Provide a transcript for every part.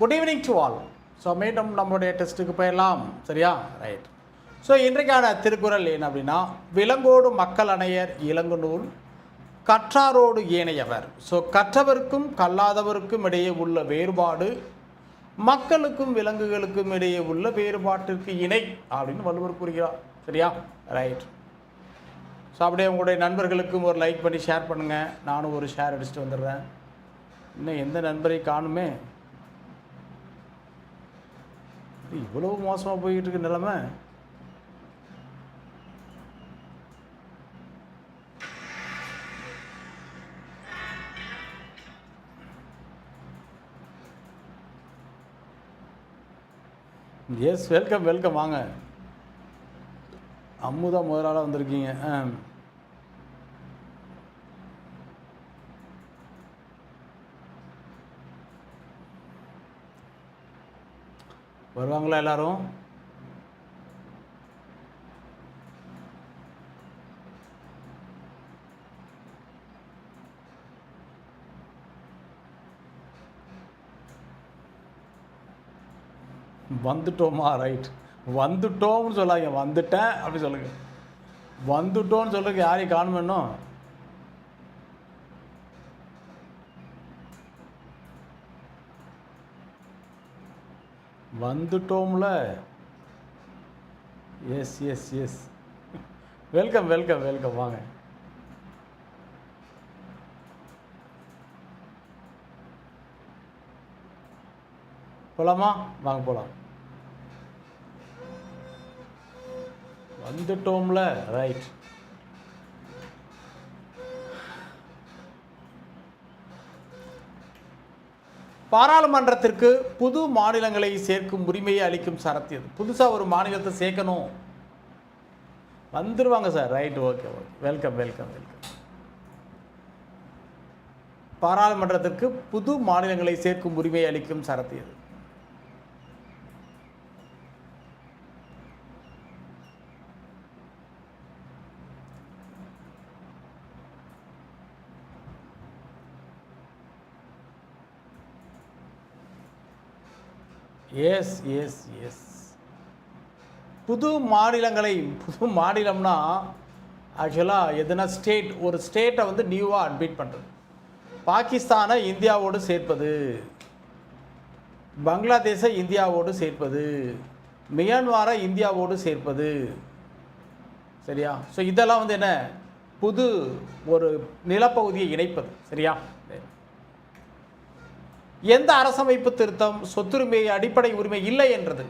Good evening to all so மீண்டும் நம்மளுடைய டெஸ்ட்டுக்கு போயிடலாம் சரியா? ரைட் ஸோ இன்றைக்கான திருக்குறள் என்ன அப்படின்னா விலங்கோடு மக்கள் அணையர் இலங்கு நூல் கற்றாரோடு ஏனையவர். ஸோ கற்றவருக்கும் கல்லாதவருக்கும் இடையே உள்ள வேறுபாடு மக்களுக்கும் விலங்குகளுக்கும் இடையே உள்ள வேறுபாட்டிற்கு இணை அப்படின்னு வள்ளுவர் கூறுகிறார். சரியா? ரைட் ஸோ அப்படியே உங்களுடைய நண்பர்களுக்கும் ஒரு லைக் பண்ணி ஷேர் பண்ணுங்கள் நானும் ஒரு ஷேர் அடிச்சுட்டு வந்துடுறேன். இன்னும் எந்த நண்பரை காணுமே? இவ்வளவு மோசமாக போய்கிட்டு இருக்க நிலமை. எஸ் வெல்கம் வெல்கம் வாங்க. அம்முதான் முதலாளாக வந்திருக்கீங்க. ஆ வருவாங்களா எல்லாரும்? வந்துட்டோமா? ரைட் வந்துட்டோம்னு சொல்லாங்க வந்துட்டேன் அப்படி சொல்லுங்க. வந்துட்டோம்னு சொல்லுங்க யாரையும் காணுமே வந்துட்டோம்ல. Yes yes yes welcome welcome welcome வாங்க. போலாமா? வாங்க போலாம். வந்துட்டோம்ல. ரைட் பாராளுமன்றத்திற்கு புது மாநிலங்களை சேர்க்கும் உரிமையை அளிக்கும் சரத்து இது புதுசாக ஒரு மாநிலத்தை சேர்க்கணும். வந்துடுவாங்க sir. Right okay okay welcome welcome welcome பாராளுமன்றத்திற்கு புது மாநிலங்களை சேர்க்கும் உரிமையை அளிக்கும் சரத்து இது எஸ் எஸ் எஸ் புது மாநிலங்களை புது மாநிலம்னா ஆக்சுவலாக எதுனா ஸ்டேட் ஒரு ஸ்டேட்டை வந்து நியூவாக அட்மிட் பண்ணுறது பாகிஸ்தானை இந்தியாவோடு சேர்ப்பது. பங்களாதேஷை இந்தியாவோடு சேர்ப்பது. மியான்மாரை இந்தியாவோடு சேர்ப்பது. சரியா? ஸோ இதெல்லாம் வந்து என்ன? புது ஒரு நிலப்பகுதியை இணைப்பது. சரியா? எந்த அரசமைப்பு திருத்தம் சொத்துரிமை அடிப்படை உரிமை இல்லை என்றது?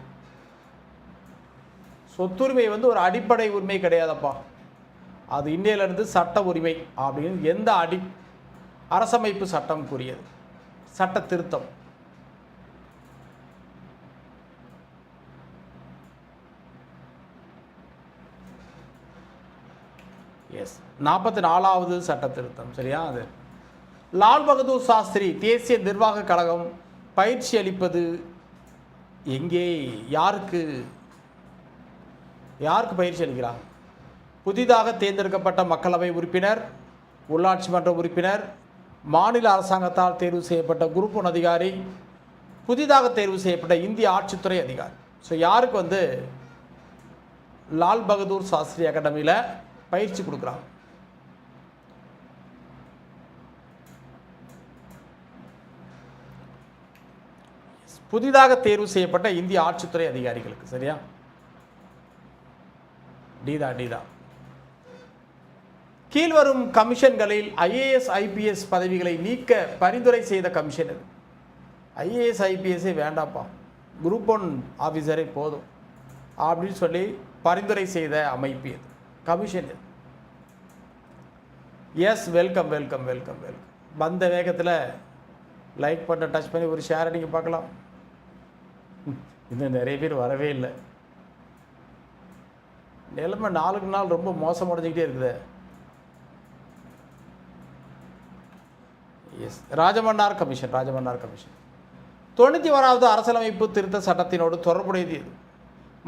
சொத்துரிமை வந்து ஒரு அடிப்படை உரிமை கிடையாதப்பா. அது இன்னையிலிருந்து சட்ட உரிமை அப்படின்னு எந்த அடி அரசமைப்பு சட்டம் கூறியது? சட்ட திருத்தம். எஸ் நாற்பத்தி நாலாவது சட்ட திருத்தம் சரியா அது? லால் பகதூர் சாஸ்திரி தேசிய நிர்வாக கழகம் பயிற்சி அளிப்பது எங்கே? யாருக்கு? யாருக்கு பயிற்சி அளிக்கிறார்? புதிதாக தேர்ந்தெடுக்கப்பட்ட மக்களவை உறுப்பினர் உள்ளாட்சி மன்ற உறுப்பினர் மாநில அரசாங்கத்தால் தேர்வு செய்யப்பட்ட குரூப் ஒன் அதிகாரி புதிதாக தேர்வு செய்யப்பட்ட இந்திய ஆட்சித்துறை அதிகாரி. ஸோ யாருக்கு வந்து லால் பகதூர் சாஸ்திரி அகாடமியில் பயிற்சி கொடுக்குறாங்க? புதிதாக தேர்வு செய்யப்பட்ட இந்திய ஆட்சித்துறை அதிகாரிகளுக்கு சரியா? டீதா டீதா. கீழ்வரும் கமிஷன்களில் ஐஏஎஸ் ஐபிஎஸ் பதவிகளை நீக்க பரிந்துரை செய்த கமிஷன் இது. ஐஏஎஸ் ஐபிஎஸ்ஸே வேண்டாப்பா குரூப் ஒன் ஆஃபீஸரே போதும். அப்படின்னு சொல்லி பரிந்துரை செய்த அமைப்பு இது. கமிஷன் இது. Yes welcome welcome welcome welcome வந்த வேகத்தில் லைக் பண்ண டச் பண்ணி ஒரு ஷேரை நீங்கள் பார்க்கலாம். இன்னும் நிறைய பேர் வரவே இல்லை. நிலைமை நாளுக்கு நாள் ரொம்ப மோசமடைஞ்சிக்கிட்டே இருக்குது. Yes Rajamannar commission Rajamannar commission. தொண்ணூற்றி ஓராவது அரசியலமைப்பு திருத்த சட்டத்தினோடு தொடர்புடையது இது.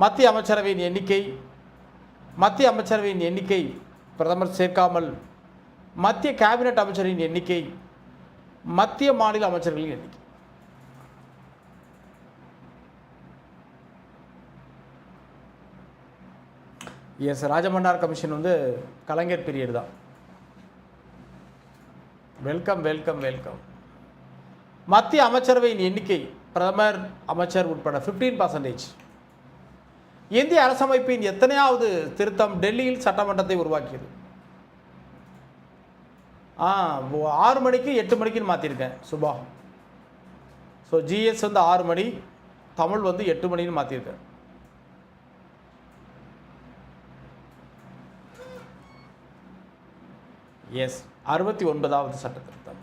மத்திய அமைச்சரவையின் எண்ணிக்கை மத்திய அமைச்சரவையின் எண்ணிக்கை பிரதமர் சேர்க்காமல் மத்திய கேபினட் அமைச்சரின் எண்ணிக்கை மத்திய மாநில அமைச்சர்களின் எண்ணிக்கை. எஸ் ராஜமன்னார் கமிஷன் வந்து கலைஞர் பீரியட் தான். வெல்கம் வெல்கம் வெல்கம் மத்திய அமைச்சரவையின் எண்ணிக்கை பிரதமர் அமைச்சர் உட்பட 15% பர்சன்டேஜ் இந்திய அரசமைப்பின் எத்தனையாவது திருத்தம் டெல்லியில் சட்டமன்றத்தை உருவாக்கியது? ஆ ஆறு மணிக்கு எட்டு மணிக்குன்னு மாற்றிருக்கேன் சுபா. ஸோ ஜிஎஸ் வந்து ஆறு மணி தமிழ் வந்து எட்டு மணின்னு மாற்றிருக்கேன் எஸ் அறுபத்தி ஒன்பதாவது சட்ட திருத்தம்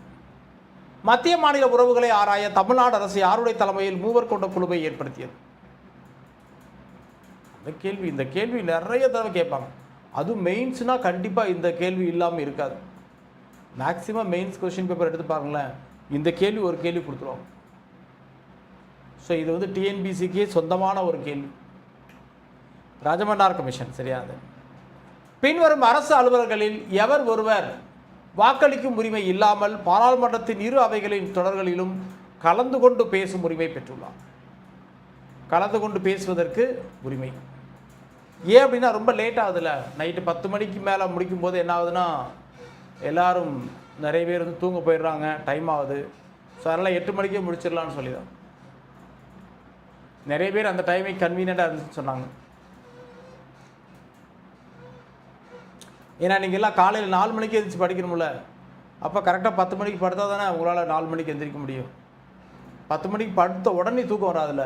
மத்திய மாநில உறவுகளை ஆராய தமிழ்நாடு அரசு யாருடைய தலைமையில் மூவர் கொண்ட குழுவை ஏற்படுத்தியது? அந்த கேள்வி இந்த கேள்வி நிறைய தடவை கேட்பாங்க. அதுவும் மெயின்ஸ்னால் கண்டிப்பாக இந்த கேள்வி இல்லாமல் இருக்காது. மேக்ஸிமம் மெயின்ஸ் கொஷின் பேப்பர் எடுத்து பாருங்களேன். இந்த கேள்வி ஒரு கேள்வி கொடுத்துருவாங்க ஸோ இது வந்து டிஎன்பிசிக்கே சொந்தமான ஒரு கேள்வி. ராஜமன்னார் கமிஷன் சரியா? அது பின்வரும் அரசு அலுவலர்களில் எவர் ஒருவர் வாக்களிக்கும் உரிமை இல்லாமல் பாராளுமன்றத்தின் இரு அவைகளின் தொடர்களிலும் கலந்து கொண்டு பேசும் உரிமை பெற்றுள்ளார். கலந்து கொண்டு பேசுவதற்கு உரிமை. ஏன் அப்படின்னா ரொம்ப லேட் ஆகுதுல்ல. நைட்டு பத்து மணிக்கு மேலே முடிக்கும் போது என்ன ஆகுதுன்னா எல்லாரும் நிறைய பேர் வந்து தூங்க போயிடுறாங்க. டைம் ஆகுது. ஸோ அதனால் எட்டு மணிக்கே முடிச்சிடலான்னு சொல்லி தான் நிறைய பேர் அந்த டைமை கன்வீனியண்ட்டாக இருந்துச்சுன்னு சொன்னாங்க. ஏன்னா நீங்கள் எல்லாம் காலையில் நாலு மணிக்கு எழுந்திரிச்சு படிக்கணும்ல. அப்போ கரெக்டாக பத்து மணிக்கு படுத்தா தானே உங்களால் நாலு மணிக்கு எந்திரிக்க முடியும். பத்து மணிக்கு படுத்த உடனே தூக்கம் வராதுல்ல.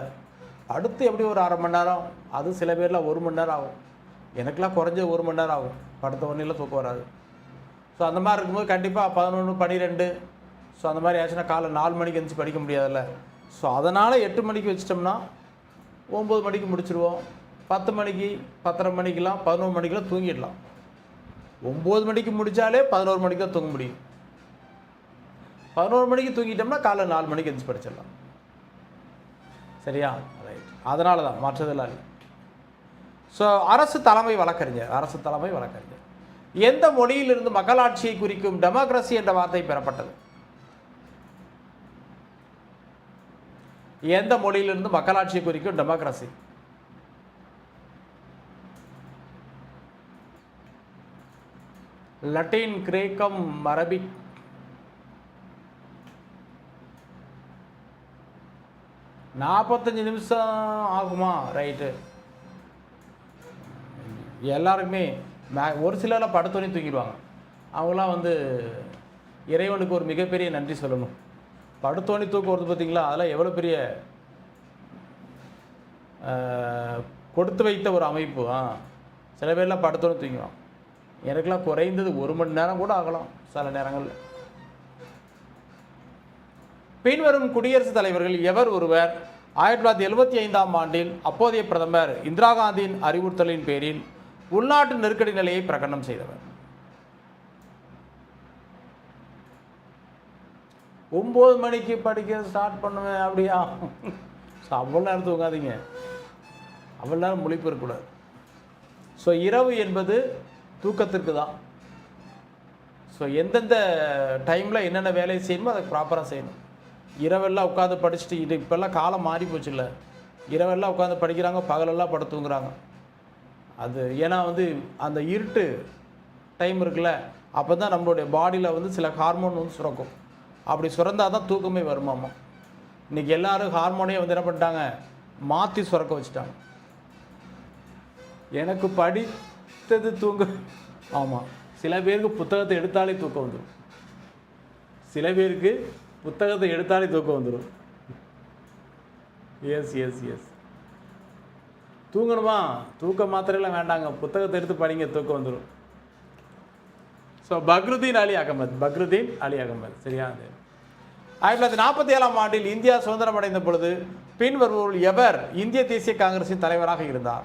அடுத்து எப்படி ஒரு அரை மணி நேரம்? அது சில பேர்லாம் ஒரு மணி நேரம் ஆகும். எனக்கெலாம் குறைஞ்ச ஒரு மணி நேரம் ஆகும். படுத்த உடனேலாம் தூக்கம் வராது. ஸோ அந்த மாதிரி இருக்கும்போது கண்டிப்பாக பதினொன்று பன்னிரெண்டு ஸோ அந்த மாதிரி ஆச்சுன்னா காலை நாலு மணிக்கு எழுந்திரிச்சு படிக்க முடியாதுல்ல. ஸோ அதனால் எட்டு மணிக்கு வச்சிட்டோம்னா ஒம்பது மணிக்கு முடிச்சிருவோம். பத்து மணிக்கு பத்தரை மணிக்கெலாம் பதினொன்று மணிக்கெலாம் தூங்கிடலாம். ஒம்பது மணிக்கு முடித்தாலே பதினோரு மணிக்கு தான் தூங்க முடியும். பதினோரு மணிக்கு தூங்கிட்டோம்னா காலை நாலு மணிக்கு எந்திரிச்சு படிச்சிடலாம். சரியா? ரைட் அதனால தான் மற்றதெல்லாம் இல்லை. ஸோ அரசு தலைமை வழக்கறிஞர் அரசு தலைமை வழக்கறிஞர். எந்த மொழியிலிருந்து மக்களாட்சியை குறிக்கும் டெமோக்ரஸி என்ற வார்த்தை பெறப்பட்டது? எந்த மொழியிலிருந்து மக்களாட்சியை குறிக்கும் டெமோக்ரஸி லட்டின் கிரேக்கம் அரபிக். நாற்பத்தஞ்சு நிமிஷம் ஆகுமா? ரைட்டு. எல்லாருக்குமே மே- ஒரு சிலரில் படுத்தோடனே தூங்கிடுவாங்க. அவங்களாம் வந்து இறைவனுக்கு ஒரு மிகப்பெரிய நன்றி சொல்லணும். படுத்தோடனே தூக்கம் வருது பார்த்தீங்களா? அதெல்லாம் எவ்வளோ பெரிய கொடுத்து வைத்த ஒரு அமைப்பு. ஆ சில பேர்லாம் படுத்தோடனே தூங்கிடுவாங்க. எனக்கெல்லாம் குறைந்தது ஒரு மணி நேரம் கூட ஆகலாம் சில நேரங்களில். பின்வரும் குடியரசுத் தலைவர்கள் எவர் ஒருவர்? ஆயிரத்தி தொள்ளாயிரத்தி எழுபத்தி ஐந்தாம் ஆண்டில் அப்போதைய பிரதமர் இந்திரா காந்தியின் அறிவுறுத்தலின் பேரில் உள்நாட்டு நெருக்கடி நிலையை பிரகடனம் செய்தவர். ஒம்பது மணிக்கு படிக்க ஸ்டார்ட் பண்ணுவேன் அப்படியா? ஸோ அவ்வளோ நேரம் தூங்காதீங்க. அவ்வளோ நேரம் முழிப்பு இருக்கக்கூடாது. ஸோ இரவு என்பது தூக்கத்திற்கு தான் ஸோ எந்தெந்த டைமில் என்னென்ன வேலையை செய்யணுமோ அதை ப்ராப்பராக செய்யணும். இரவெல்லாம் உட்காந்து படிச்சுட்டு இது இப்போல்லாம் காலம் மாறி போச்சுல்ல. இரவெல்லாம் உட்காந்து படிக்கிறாங்க பகலெல்லாம் படுத்துங்கிறாங்க அது ஏன்னா வந்து அந்த இருட்டு டைம் இருக்குல்ல அப்போ தான் நம்மளுடைய பாடியில் வந்து சில ஹார்மோன் வந்து சுரக்கும். அப்படி சுரந்தால் தான் தூக்கமே வருமாமா? இன்றைக்கி எல்லாரும் ஹார்மோனே வந்து என்ன பண்ணிட்டாங்க? மாற்றி சுரக்க வச்சுட்டாங்க. எனக்கு படி எடுத்தது தூங்க. ஆமாம் சில பேருக்கு புத்தகத்தை எடுத்தாலே தூக்கம் வந்துடும் சில பேருக்கு புத்தகத்தை எடுத்தாலே தூக்கம் வந்துடும் எஸ் எஸ் எஸ் தூங்கணுமா? தூக்கம் மாத்திரையெல்லாம் வேண்டாங்க. புத்தகத்தை எடுத்து படிங்க தூக்கம் வந்துடும் ஸோ பக்ருதீன் அலி அகமது பக்ருதீன் அலி அகமது. சரியா? அது. ஆயிரத்தி தொள்ளாயிரத்தி நாற்பத்தி ஏழாம் ஆண்டில் இந்தியா சுதந்திரம் அடைந்த பொழுது பின்வருவோர் எவர் இந்திய தேசிய காங்கிரசின் தலைவராக இருந்தார்?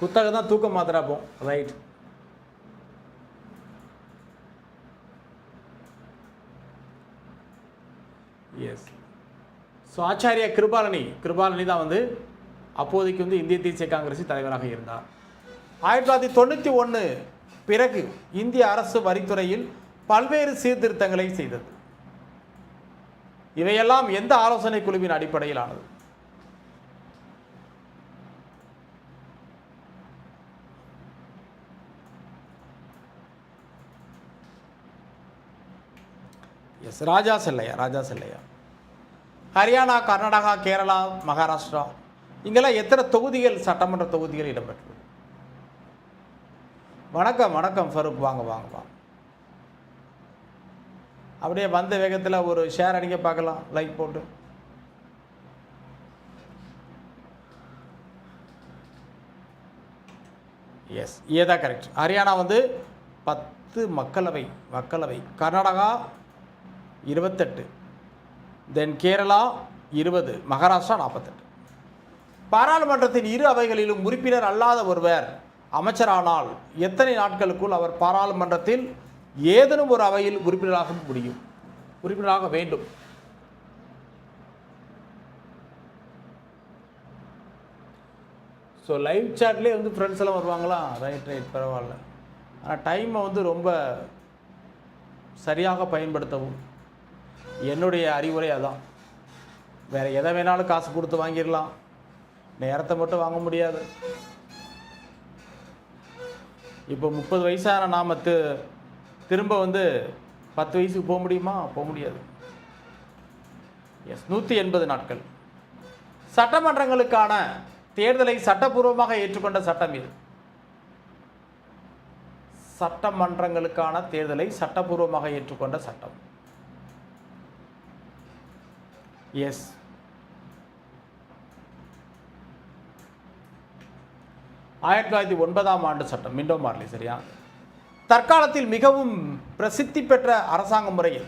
புத்தகம் தான் தூக்க மாத்திரா போம் right yes so Acharya Kripalani Kripalani தான் வந்து அப்போதைக்கு வந்து இந்திய தேசிய காங்கிரஸ் தலைவராக இருந்தார். ஆயிரத்தி தொள்ளாயிரத்தி தொண்ணூற்றி ஒன்று பிறகு இந்திய அரசு வரித்துறையில் பல்வேறு சீர்திருத்தங்களை செய்தது. இவையெல்லாம் எந்த ஆலோசனை குழுவின் அடிப்படையிலானது? எஸ் ராஜா செல்லையா ராஜா செல்லையா ஹரியானா கர்நாடகா கேரளா மகாராஷ்டிரா இங்கெல்லாம் எத்தனை தொகுதிகள் சட்டமன்ற தொகுதிகள் இடம்பெற்றது? வணக்கம் வணக்கம் ஃபருக் வாங்க வாங்க வாங்க. அப்படியே வந்த வேகத்தில் ஒரு ஷேர் அடிக்க பார்க்கலாம். லைக் போட்டு. எஸ் ஏதா கரெக்ட் ஹரியானா வந்து பத்து மக்களவை மக்களவை. கர்நாடகா இருபத்தெட்டு. தென் கேரளா இருபது மகாராஷ்டிரா நாற்பத்தெட்டு பாராளுமன்றத்தின் இரு அவைகளிலும் உறுப்பினர் அல்லாத ஒருவர் அமைச்சரானால் எத்தனை நாட்களுக்குள் அவர் பாராளுமன்றத்தில் ஏதேனும் ஒரு அவையில் உறுப்பினராக முடியும்? உறுப்பினராக வேண்டும். ஸோ லைவ் சாட்லேயே வந்து ஃப்ரெண்ட்ஸ் எல்லாம் வருவாங்களா? ரைட் ரைட் பரவாயில்ல. ஆனால் டைமை வந்து ரொம்ப சரியாக பயன்படுத்தவும் என்னுடைய அறிவுரை அதான். வேறு எதை வேணாலும் காசு கொடுத்து வாங்கிடலாம். நேரத்தை மட்டும் வாங்க முடியாது. இப்போ முப்பது வயசான நாம் திரும்ப வந்து பத்து வயசுக்கு போக முடியுமா? போக முடியாது. எஸ் நூற்றி எண்பது நாட்கள். சட்டமன்றங்களுக்கான தேர்தலை சட்டப்பூர்வமாக ஏற்றுக்கொண்ட சட்டம் இது. சட்டமன்றங்களுக்கான தேர்தலை சட்டப்பூர்வமாக ஏற்றுக்கொண்ட சட்டம். எஸ் ஆயிரத்தி தொள்ளாயிரத்தி ஒன்பதாம் ஆண்டு சட்டம். மிண்டோ மார்லி சரியா? தற்காலத்தில் மிகவும் பிரசித்தி பெற்ற அரசாங்க முறை எது?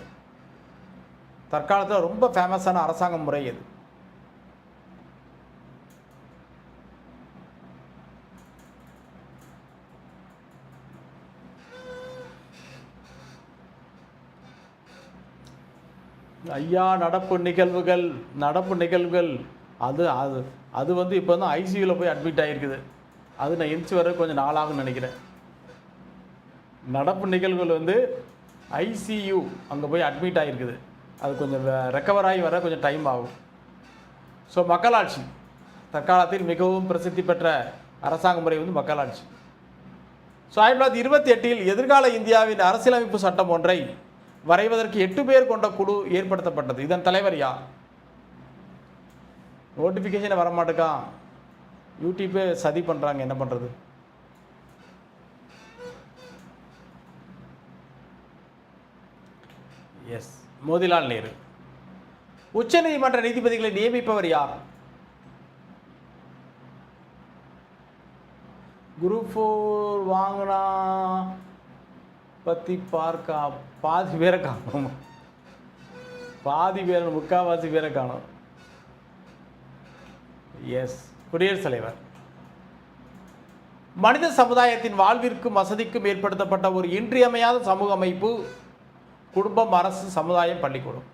தற்காலத்தில் ரொம்ப ஃபேமஸான அரசாங்க முறை எது? ஐயா நடப்பு நிகழ்வுகள் நடப்பு நிகழ்வுகள். அது அது அது வந்து இப்போ வந்து ஐசியூவில் போய் அட்மிட் ஆகிருக்குது அது நான் எரிச்சு வர கொஞ்சம் நாளாகும்னு நினைக்கிறேன். நடப்பு நிகழ்வுகள் வந்து ஐசியூ அங்கே போய் அட்மிட் ஆகிருக்குது அது கொஞ்சம் ரெக்கவர் ஆகி வர கொஞ்சம் டைம் ஆகும். ஸோ மக்களாட்சி. தற்காலத்தில் மிகவும் பிரசித்தி பெற்ற அரசாங்க முறை வந்து மக்களாட்சி. ஸோ ஆயிரத்தி தொள்ளாயிரத்தி இருபத்தி எட்டில் எதிர்கால இந்தியாவின் அரசியலமைப்பு சட்டம் ஒன்றை வரைவதற்கு எட்டு பேர் கொண்ட குழு ஏற்படுத்தப்பட்டது. இதன் தலைவர் யார்? நோட்டிஃபிகேஷனை வர யூடியூப்பே சதி பண்ணுறாங்க என்ன பண்ணுறது எஸ் மோதிலால் நேரு. உச்சநீதிமன்ற நீதிபதிகளை நியமிப்பவர் யார்? குரூப் ஃபோர் வாங்கினா பற்றி பார்க்க பாதி பேரை காணும். பாதி பேர் முக்கால்வாசி பேரை காணும். எஸ் குடியரசுத் தலைவர். மனித சமுதாயத்தின் வாழ்விற்கும் வசதிக்கும் ஏற்படுத்தப்பட்ட ஒரு இன்றியமையாத சமூக அமைப்பு குடும்பம் அரசு சமுதாயம் பள்ளிக்கூடம்.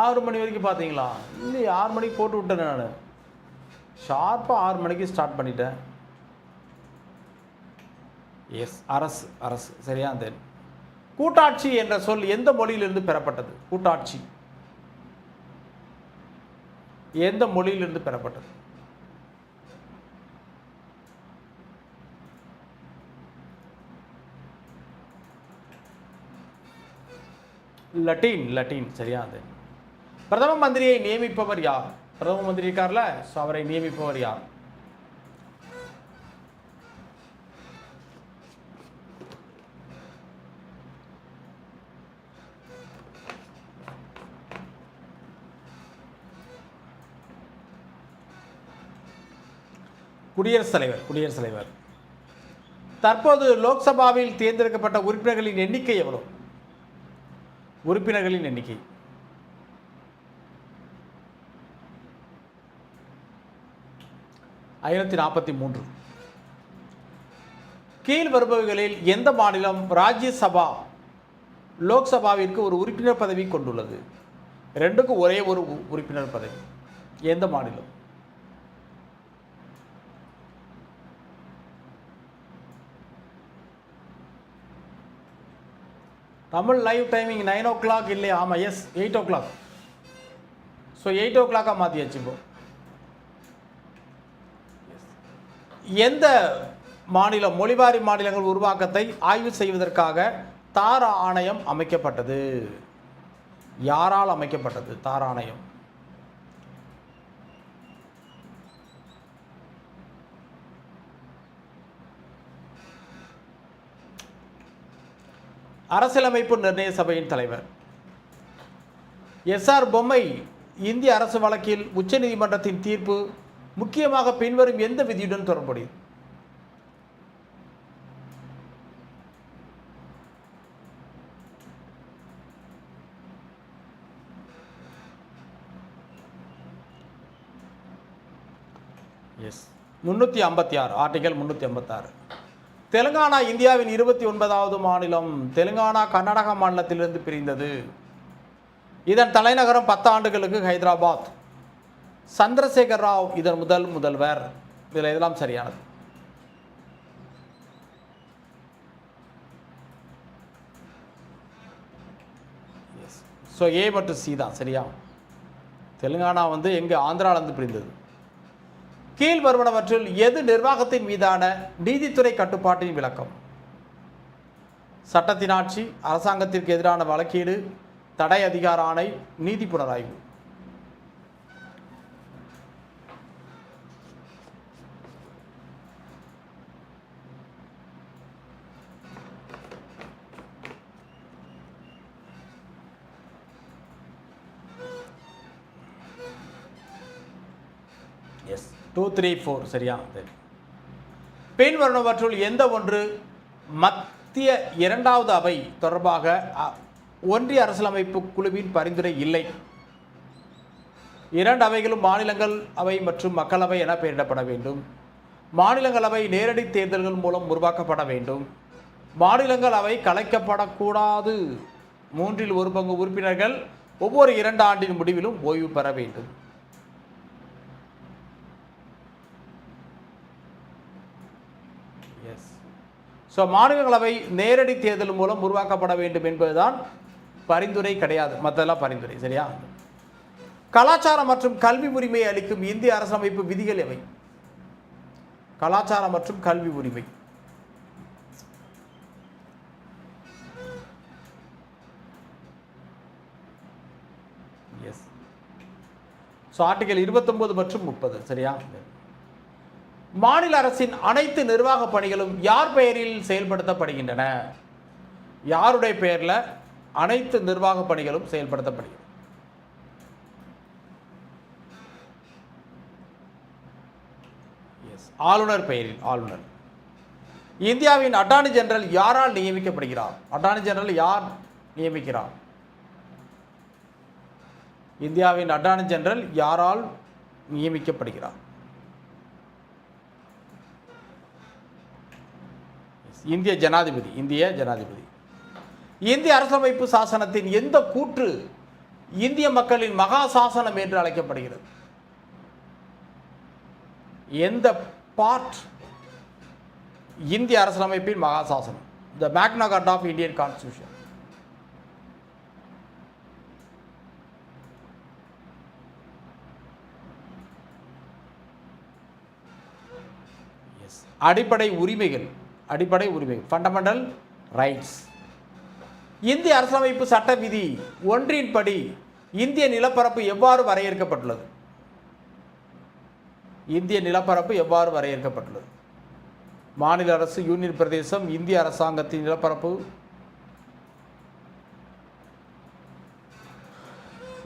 ஆறு மணி வரைக்கும் பார்த்தீங்களா? இல்லை ஆறு மணிக்கு போட்டு விட்டேன் நான். ஷார்ப்பாக ஆறு மணிக்கு ஸ்டார்ட் பண்ணிட்டேன். எஸ் அரசு அரசு. சரியா? தென் கூட்டாட்சி என்ற சொல் எந்த மொழியிலிருந்து பெறப்பட்டது? கூட்டாட்சி. எந்த மொழியிலிருந்து பெறப்பட்டது? லட்டீன் லட்டீன். சரியா? அது பிரதம மந்திரியை நியமிப்பவர் யார்? பிரதம மந்திரி இருக்கார்ல ஸோ அவரை நியமிப்பவர் யார்? குடியரசுத் தலைவர் குடியரசுத் தலைவர். தற்போது லோக்சபாவில் தேர்ந்தெடுக்கப்பட்ட உறுப்பினர்களின் எண்ணிக்கை எவ்வளோ உறுப்பினர்களின் எண்ணிக்கை. ஐநூற்றி நாற்பத்தி மூன்று. கீழ் வருபவைகளில் எந்த மாநிலம் ராஜ்யசபா லோக்சபாவிற்கு ஒரு உறுப்பினர் பதவி கொண்டுள்ளது? ரெண்டுக்கும் ஒரே ஒரு உறுப்பினர் பதவி. எந்த மாநிலம்? Tamil live timing nine o'clock இல்லையா? ஆமாம் yes eight o'clock. So eight ஓ கிளாக்காக மாற்றியாச்சு இப்போ? எந்த மாநிலம் மொழிவாரி மாநிலங்கள் உருவாக்கத்தை ஆய்வு செய்வதற்காக தார் ஆணையம் அமைக்கப்பட்டது? யாரால் அமைக்கப்பட்டது தார் ஆணையம்? அரசியலமைப்பு நிர்ணய சபையின் தலைவர். எஸ்ஆர் பொம்மை இந்திய அரசு வழக்கில் உச்சநீதிமன்றத்தின் தீர்ப்பு முக்கியமாக பின்வரும் எந்த விதியுடன் தொடர்புடையது எஸ் முந்நூற்றி ஐம்பத்தி ஆறு ஆர்டிகல் முந்நூற்றி ஐம்பத்தாறு தெலுங்கானா இந்தியாவின் இருபத்தி ஒன்பதாவது மாநிலம் தெலுங்கானா கர்நாடகா மாநிலத்திலிருந்து பிரிந்தது. இதன் தலைநகரம் பத்து ஆண்டுகளுக்கு ஹைதராபாத். சந்திரசேகர் ராவ் இதன் முதல் முதல்வர். இதில் இதெல்லாம் சரியானது? ஸோ ஏ மற்றும் சி தான் சரியா? தெலுங்கானா வந்து எங்கே ஆந்திராவிலிருந்து பிரிந்தது. கீழ் வருவனவற்றில் எது நிர்வாகத்தின் மீதான நீதித்துறை கட்டுப்பாட்டின் விளக்கம்? சட்டத்தின் ஆட்சி அரசாங்கத்திற்கு எதிரான வழக்கீடு தடை அதிகார ஆணை நீதி புனராய்வு எஸ் டூ த்ரீ ஃபோர் சரியா? சரி. பின் எந்த ஒன்று? மத்திய இரண்டாவது அவை தொடர்பாக ஒன்றிய அரசியலமைப்பு குழுவின் பரிந்துரை இல்லை. இரண்டு அவைகளும் மாநிலங்கள் அவை மற்றும் மக்களவை என பெயரிடப்பட வேண்டும். மாநிலங்களவை நேரடி தேர்தல்கள் மூலம் உருவாக்கப்பட வேண்டும். மாநிலங்களவை கலைக்கப்படக்கூடாது. மூன்றில் ஒரு பங்கு உறுப்பினர்கள் ஒவ்வொரு இரண்டு ஆண்டின் முடிவிலும் ஓய்வு பெற வேண்டும் எஸ் ஸோ மாநிலங்களவை நேரடி தேர்தல் மூலம் உருவாக்கப்பட வேண்டும் என்பதுதான் பரிந்துரை கிடையாது. மற்றெல்லாம் பரிந்துரை சரியா? கலாச்சாரம் மற்றும் கல்வி உரிமையை அளிக்கும் இந்திய அரசமைப்பு விதிகள் எவை? கலாச்சாரம் மற்றும் கல்வி உரிமை. எஸ் ஸோ ஆர்டிகல் இருபத்தொன்பது மற்றும் முப்பது சரியா? மாநில அரசின் அனைத்து நிர்வாக பணிகளும் யார் பெயரில் செயல்படுத்தப்படுகின்றன? யாருடைய பெயரில் அனைத்து நிர்வாக பணிகளும் செயல்படுத்தப்படுகிறது? எஸ் ஆளுநர் பெயரில் ஆளுநர். இந்தியாவின் அட்டார்னி ஜெனரல் யாரால் நியமிக்கப்படுகிறார்? அட்டார்னி ஜெனரல் யார் நியமிக்கிறார்? இந்தியாவின் அட்டார்னி ஜெனரல் யாரால் நியமிக்கப்படுகிறார்? இந்திய ஜனாதிபதி இந்திய ஜனாதிபதி. இந்திய அரசமைப்பு சாசனத்தின் எந்த கூற்று இந்திய மக்களின் மகா சாசனம் என்று அழைக்கப்படுகிறது? எந்த பார்ட் இந்திய அரசியலமைப்பின் மகா சாசனம்? The Magna Carta of Indian constitution அடிப்படை உரிமைகள். அடிப்படை உரிமை ஃபண்டமெண்டல் ரைட்ஸ் இந்திய அரசியலமைப்பு சட்ட விதி ஒன்றின்படி இந்திய நிலப்பரப்பு எவ்வாறு வரையறுக்கப்பட்டுள்ளது? இந்திய நிலப்பரப்பு எவ்வாறு வரையறுக்கப்பட்டுள்ளது? மாநில அரசு யூனியன் பிரதேசம் இந்திய அரசாங்கத்தின் நிலப்பரப்பு.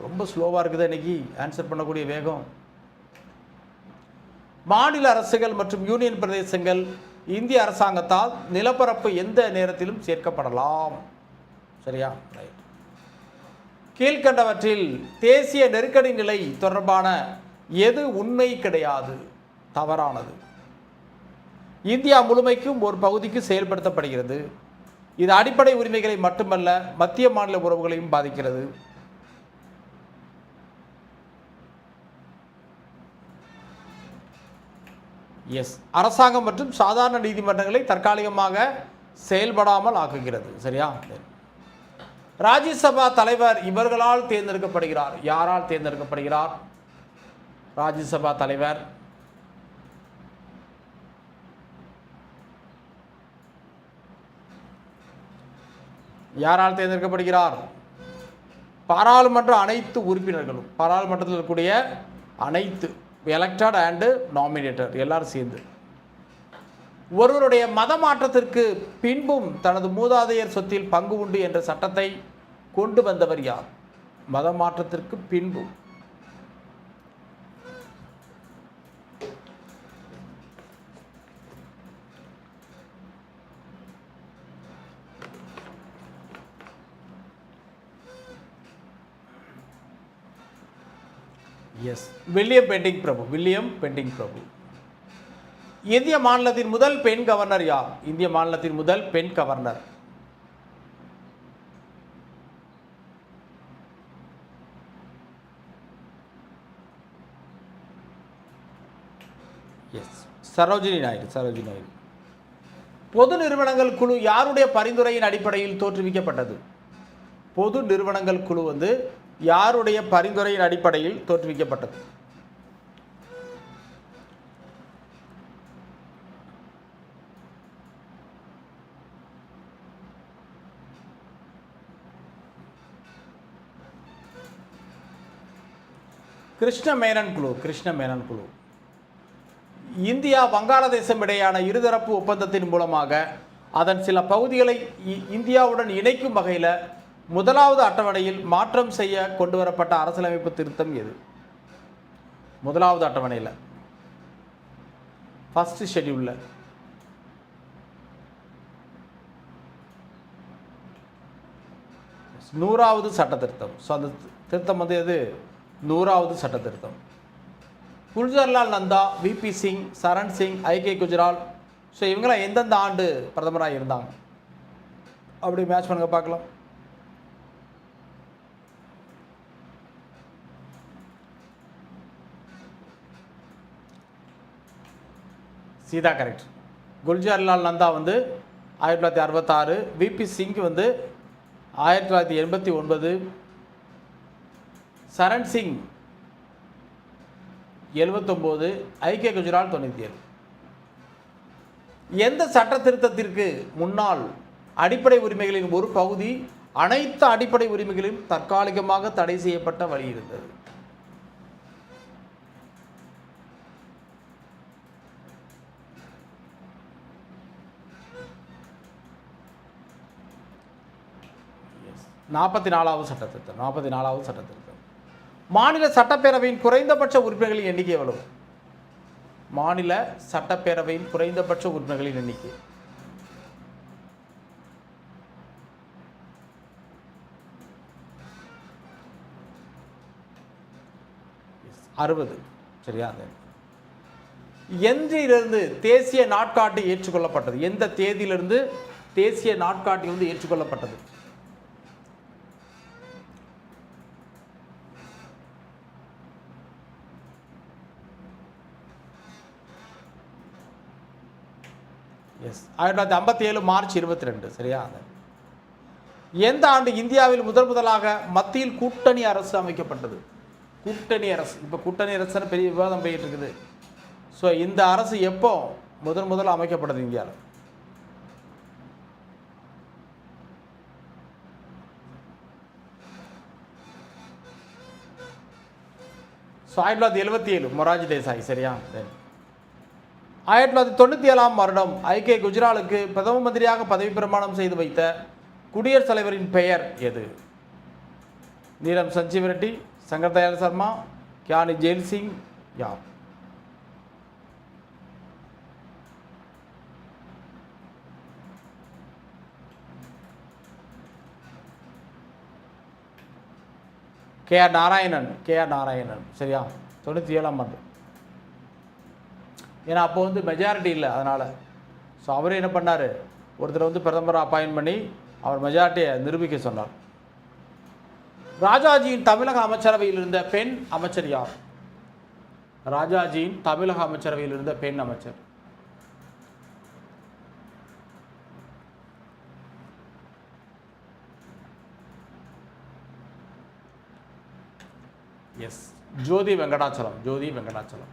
ரொம்ப ஸ்லோவாக இருக்குது இன்னைக்கு? ஆன்சர் பண்ணக்கூடிய வேகம். மாநில அரசுகள் மற்றும் யூனியன் பிரதேசங்கள் இந்திய அரசாங்கத்தால் நிலப்பரப்பு எந்த நேரத்திலும் சேர்க்கப்படலாம். சரியா? ரைட் கீழ்கண்டவற்றில் தேசிய நெருக்கடி நிலை தொடர்பான எது உண்மை கிடையாது? தவறானது. இந்தியா முழுமைக்கும் ஒரு பகுதிக்கு செயல்படுத்தப்படுகிறது. இது அடிப்படை உரிமைகளை மட்டுமல்ல மத்திய மாநில உறவுகளையும் பாதிக்கிறது. எஸ் அரசாங்கம் மற்றும் சாதாரண நீதிமன்றங்களை தற்காலிகமாக செயல்படாமல் ஆக்குகிறது. சரியா? ராஜ்யசபா தலைவர் இவர்களால் தேர்ந்தெடுக்கப்படுகிறார். யாரால் தேர்ந்தெடுக்கப்படுகிறார்? ராஜ்யசபா தலைவர். யாரால் தேர்ந்தெடுக்கப்படுகிறார்? பாராளுமன்ற அனைத்து உறுப்பினர்களும். பாராளுமன்றத்தில் இருக்கக்கூடிய அனைத்து எலெக்டட் அண்டு நாமினேட்டர் எல்லாரும் சேர்ந்து. ஒருவருடைய மத மாற்றத்திற்கு பின்பும் தனது மூதாதையர் சொத்தில் பங்கு உண்டு என்ற சட்டத்தை கொண்டு வந்தவர் யார்? மத மாற்றத்திற்கு பின்பும். எஸ் வில்லியம் பெண்டிங் பிரபு வில்லியம் பெண்டிங் பிரபு இந்திய மாநிலத்தின் முதல் பெண் கவர்னர் யார் இந்திய மாநிலத்தின் முதல் பெண் கவர்னர் எஸ் சரோஜினி நாயுடு சரோஜினி நாயுடு பொது நிறுவனங்கள் குழு யாருடைய பரிந்துரையின் அடிப்படையில் தோற்றுவிக்கப்பட்டது பொது நிறுவனங்கள் குழு வந்து யாருடைய பரிந்துரையின் அடிப்படையில் தோற்றுவிக்கப்பட்டது? கிருஷ்ண மேனன் குழு கிருஷ்ண மேனன் குழு. இந்தியா வங்காளதேசம் இடையான இருதரப்பு ஒப்பந்தத்தின் மூலமாக அதன் சில பகுதிகளை இந்தியாவுடன் இணைக்கும் வகையில் முதலாவது அட்டவணையில் மாற்றம் செய்ய கொண்டு வரப்பட்ட அரசியலமைப்பு திருத்தம் எது? முதலாவது அட்டவணையில். ஃபஸ்ட்டு ஷெட்யூலில் நூறாவது சட்ட திருத்தம். ஸோ அந்த திருத்தம் வந்து எது? நூறாவது சட்ட திருத்தம். Gulzarilal Nanda V P Singh Charan Singh I K Gujral. So இவங்களாம் எந்தெந்த ஆண்டு பிரதமராக இருந்தாங்க? அப்படி மேட்ச் பண்ணுங்க பார்க்கலாம். சீதா கரெக்ட் குல்ஜார்லால் நந்தா வந்து ஆயிரத்தி தொள்ளாயிரத்தி அறுபத்தாறு விபி சிங் வந்து ஆயிரத்தி தொள்ளாயிரத்தி எண்பத்தி ஒன்பது சரண் சிங் எழுபத்தொம்போது ஐக்கிய குஜரால் தொண்ணூற்றி ஏழு எந்த சட்ட திருத்தத்திற்கு முன்னால் அடிப்படை உரிமைகளின் ஒரு பகுதி அனைத்து அடிப்படை உரிமைகளையும் தற்காலிகமாக தடை செய்யப்பட்ட வழி இருந்தது? நாற்பத்தி நாலாவது சட்டத்திருத்தம் நாற்பத்தி நாலாவது சட்டத்திருத்தம். மாநில சட்டப்பேரவையின் குறைந்தபட்ச உறுப்பினர்களின் எண்ணிக்கை எவ்வளவு? மாநில சட்டப்பேரவையின் குறைந்தபட்ச உறுப்பினர்களின் எண்ணிக்கை. அறுபது. சரியா? அது எந்திலிருந்து தேசிய நாட்காட்டி ஏற்றுக்கொள்ளப்பட்டது. எந்த தேதியிலிருந்து தேசிய நாட்காட்டி வந்து ஏற்றுக்கொள்ளப்பட்டது? எஸ் ஆயிரத்தி தொள்ளாயிரத்தி ஐம்பத்தி ஏழு மார்ச் இருபத்தி ரெண்டு சரியா? எந்த ஆண்டு இந்தியாவில் முதல் முதலாக மத்தியில் கூட்டணி அரசு அமைக்கப்பட்டது? கூட்டணி அரசு. இப்போ கூட்டணி அரசுன்னு பெரிய விவாதம் போயிட்டு இருக்குது ஸோ இந்த அரசு எப்போ முதன் முதல்ல அமைக்கப்பட்டது இந்தியாவில் ஸோ ஆயிரத்தி தொள்ளாயிரத்தி எழுபத்தி ஏழு மொராஜி தேசாய் சரியா? Then. ஆயிரத்தி தொள்ளாயிரத்தி தொண்ணூற்றி ஏழாம் வருடம் ஐக்கிய குஜராலுக்கு பிரதம மந்திரியாக பதவி பிரமாணம் செய்து வைத்த குடியரசுத் தலைவரின் பெயர் எது? நீலம் சஞ்சீவ் ரெட்டி சங்கர் தயாள் சர்மா கியானி ஜெயில் சிங் யார்? K R Narayanan K R Narayanan சரியா? தொண்ணூற்றி ஏழாம் ஆண்டு. ஏன்னா அப்போ வந்து மெஜாரிட்டி இல்லை அதனால். ஸோ அவரே என்ன பண்ணார்? ஒருத்தர் வந்து பிரதமரை அப்பாயின் பண்ணி அவர் மெஜாரிட்டியை நிரூபிக்க சொன்னார். ராஜாஜியின் தமிழக அமைச்சரவையில் இருந்த பெண் அமைச்சர் யார்? ராஜாஜியின் தமிழக அமைச்சரவையில் இருந்த பெண் அமைச்சர். எஸ் ஜோதி வெங்கடாச்சலம் ஜோதி வெங்கடாச்சலம்.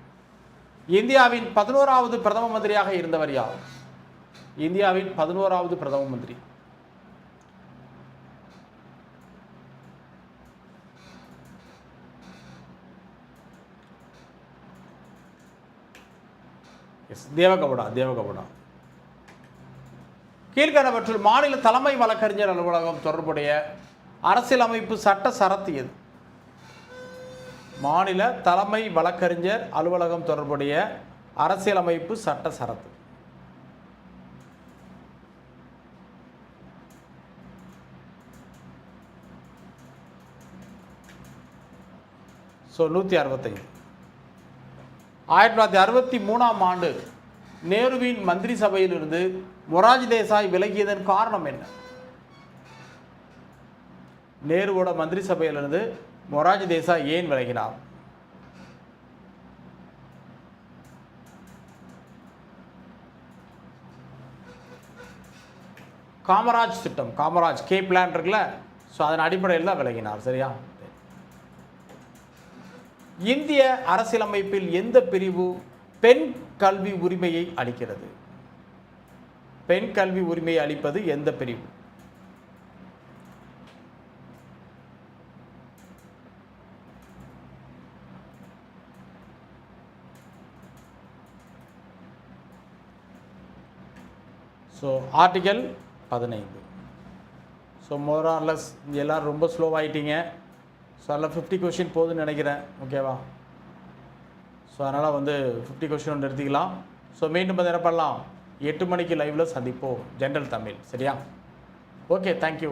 இந்தியாவின் பதினோராவது பிரதம மந்திரியாக இருந்தவர் யார்? இந்தியாவின் பதினோராவது பிரதம மந்திரி. எஸ் தேவகவுடா தேவகவுடா. கீழ்கண்டவற்றில் மாநில தலைமை வழக்கறிஞர் அலுவலகம் தொடர்புடைய அரசியலமைப்பு சட்ட சரத்து எது? மாநில தலைமை வழக்கறிஞர் அலுவலகம் தொடர்புடைய அரசியலமைப்பு சட்ட சரத்து. ஸோ நூற்றி அறுபத்தைந்து. ஆயிரத்தி தொள்ளாயிரத்தி அறுபத்தி மூணாம் ஆண்டு நேருவின் மந்திரி சபையிலிருந்து மொராஜ் தேசாய் விலகியதன் காரணம் என்ன? நேருவோட மந்திரி சபையிலிருந்து மொராஜ் தேசா ஏன் விலகினார்? காமராஜ் திட்டம் காமராஜ் கே பிளான் இருக்குல்ல ஸோ அதன் அடிப்படையில் தான் விலகினார் சரியா? இந்திய அரசியலமைப்பில் எந்த பிரிவு பெண் கல்வி உரிமையை அளிக்கிறது? பெண் கல்வி உரிமையை அளிப்பது எந்த பிரிவு? ஸோ ஆர்டிகல் பதினைந்து. ஸோ மோர் மோரார்லஸ் எல்லோரும் ரொம்ப ஸ்லோவாகிட்டீங்க ஸோ அதில் ஃபிஃப்டி கொஷின் போதுன்னு நினைக்கிறேன். ஓகேவா ஸோ அதனால் வந்து ஃபிஃப்டி கொஷின் ஒன்று நிறுத்திக்கலாம் ஸோ மீண்டும் வந்து என்ன பண்ணலாம்? எட்டு மணிக்கு லைவில் சந்திப்போம். ஜென்ரல் தமிழ். சரியா? Okay thank you